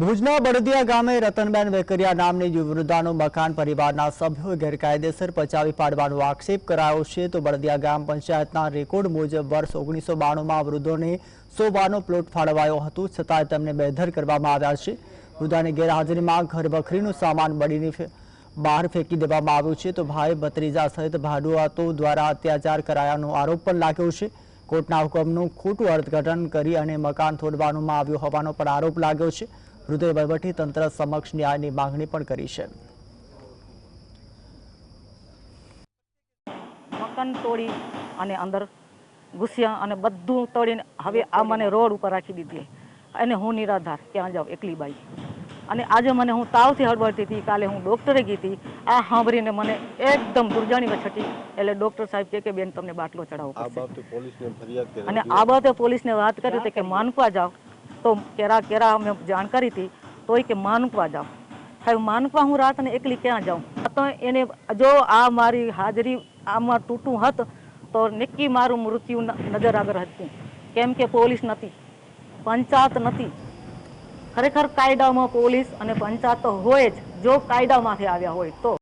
ભુજના બળદિયા ગામે રતનબેન વેકરિયા નામની વૃદ્ધાનું મકાન પરિવારના સભ્યોએ ગેરકાયદેસર પચાવી પાડવાનો આક્ષેપ કરાયો છે. તો બળદિયા ગામ પંચાયતના રેકોર્ડ મુજબ વર્ષ ઓગણીસો બાણુંમાં વૃદ્ધોને સો પ્લોટ ફાળવાયો હતો છતાં તેમને બેધર કરવામાં આવ્યા છે. વૃદ્ધાની ગેરહાજરીમાં ઘર વખરીનું સામાન બળીને બહાર ફેંકી દેવામાં આવ્યું છે. તો ભાઈ ભત્રીજા સહિત ભાડુઆતો દ્વારા અત્યાચાર કરાયાનો આરોપ પણ લાગ્યો છે. કોર્ટના હુકમનું ખોટું અર્થઘટન કરી અને મકાન તોડવામાં આવ્યું હોવાનો પણ આરોપ લાગ્યો છે. વૃદ્ધોએ વહીવટીતંત્ર સમક્ષ ન્યાયની માંગણી પણ કરી છે. મકાન તોડી અને અંદર ઘૂસ્યા અને બધું તોડીને હવે આ મને રોડ ઉપર રાખી દીધી. અને હું નિરાધાર ક્યાં જાઉં? એકલી બાઈ. અને આજે મને હું તાવથી હળવડતી હતી કાલે હું ડૉક્ટરે ગઈ હતી. આ સાંભળીને મને એકદમ દુર્જાણી છટી એટલે ડૉક્ટર સાહેબ કહે કે બેન તમને બાટલો ચડાવવો આ પડશે. બાબતે પોલીસને ફરિયાદ કરી અને આ બાબતે પોલીસને વાત કરી હતી કે માનકવા જાઓ. તો કેરા કેરા અમે જાણ કરી હતી, તોય કે માનકવા જાઉં. હવે માનકવા હું રાતને એકલી ક્યાં જાઉં? તો એને જો આ મારી હાજરી આમાં તૂટું હત, તો નિક્કી મારું મૃત્યુ નજર આગળ હતું કેમ કે પોલીસ નથી, પંચાયત નથી. ખરેખર કાયદામાં પોલીસ અને પંચાયત હોય જ, જો કાયદામાંથી આવ્યા હોય તો.